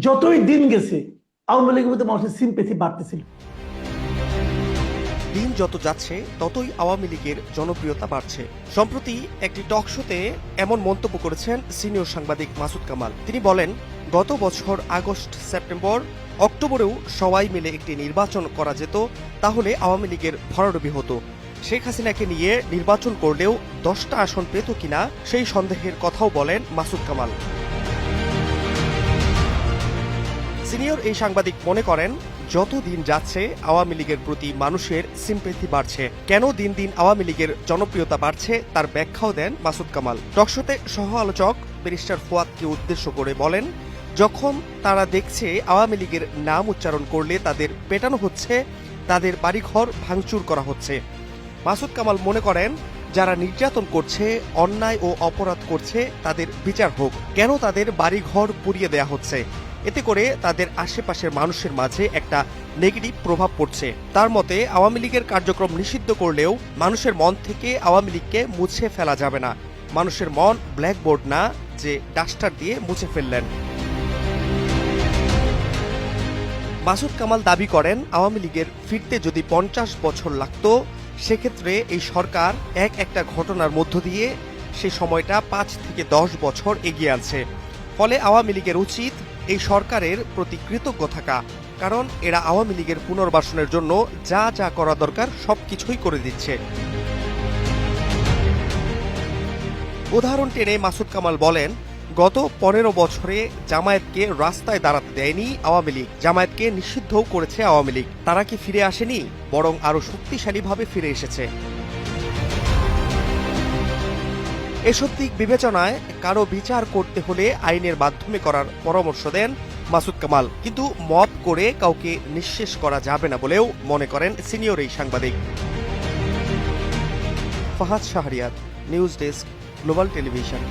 যতই দিন গেছে, আওয়ামী লীগের মধ্যে মানুষের সিম্পেথি বাড়তেছিল। দিন যত যাচ্ছে, ততই আওয়ামী লীগের জনপ্রিয়তা বাড়ছে। সম্প্রতি একটি টক শোতে এমন মন্তব্য করেছেন সিনিয়র সাংবাদিক মাসুদ কামাল। তিনি বলেন, গত বছর আগস্ট, সেপ্টেম্বর, অক্টোবরেও সবাই মিলে একটি নির্বাচন করা যেত, তাহলে আওয়ামী লীগের ভরাডুবি হতো। শেখ হাসিনাকে নিয়ে নির্বাচন করলেও দশটা আসন পেত কিনা, সেই সন্দেহের কথাও বলেন মাসুদ কামাল। সিনিয়র এই সাংবাদিক মনে করেন যত দিন যাচ্ছে, আওয়ামী লীগের প্রতি মানুষের সিম্পেথি বাড়ছে। কেন দিন দিন আওয়ামী লীগের জনপ্রিয়তা বাড়ছে, তার ব্যাখ্যাও দেন মাসুদ কামাল। টকশোতে সহ আলোচক ব্যারিস্টার ফুয়াদকে উদ্দেশ্য করে বলেন, যখন তারা দেখছে আওয়ামী লীগের নাম উচ্চারণ করলে তাদের পেটানো হচ্ছে, তাদের বাড়িঘর ভাঙচুর করা হচ্ছে। মাসুদ কামাল মনে করেন, যারা নির্যাতন করছে, অন্যায় ও অপরাধ করছে, তাদের বিচার হোক। কেন তাদের বাড়িঘর পুড়িয়ে দেয়া হচ্ছে? এতে করে তাদের আশেপাশের মানুষের মাঝে একটা নেগেটিভ প্রভাব পড়ছে। তার মতে, আওয়ামী লীগের কার্যক্রম নিষিদ্ধ করলেও মানুষের মন থেকে আওয়ামী লীগকে মুছে ফেলা যাবে না। মানুষের মন ব্ল্যাকবোর্ড না, যে ডাস্টার দিয়ে মুছে ফেললেন। মাসুদ কামাল দাবি করেন, আওয়ামী লীগের ফিরতে যদি পঞ্চাশ বছর লাগতো, সেক্ষেত্রে এই সরকার এক একটা ঘটনার মধ্য দিয়ে সে সময়টা পাঁচ থেকে দশ বছর এগিয়ে আছে ফলে আওয়ামী লীগের উচিত এই সরকারের প্রতি কৃতজ্ঞ থাকা। কারণ এরা আওয়ামী লীগের পুনর্বাসনের জন্য যা যা করা দরকার সবকিছুই করে দিচ্ছে। উদাহরণ টেনে মাসুদ কামাল বলেন, গত পনেরো বছরে জামায়াতকে রাস্তায় দাঁড়াতে দেয়নি আওয়ামী লীগ। জামায়াতকে নিষিদ্ধও করেছে আওয়ামী লীগ। তারা কি ফিরে আসেনি? বরং আরও শক্তিশালীভাবে ফিরে এসেছে। এসব দিক বিবেচনায় কারও বিচার করতে হলে আইনের মাধ্যমে করার পরামর্শ দেন মাসুদ কামাল। কিন্তু মব করে কাউকে নিঃশেষ করা যাবে না বলেও মনে করেন সিনিয়র এই সাংবাদিক। Fahad Shahriyat news desk, global television.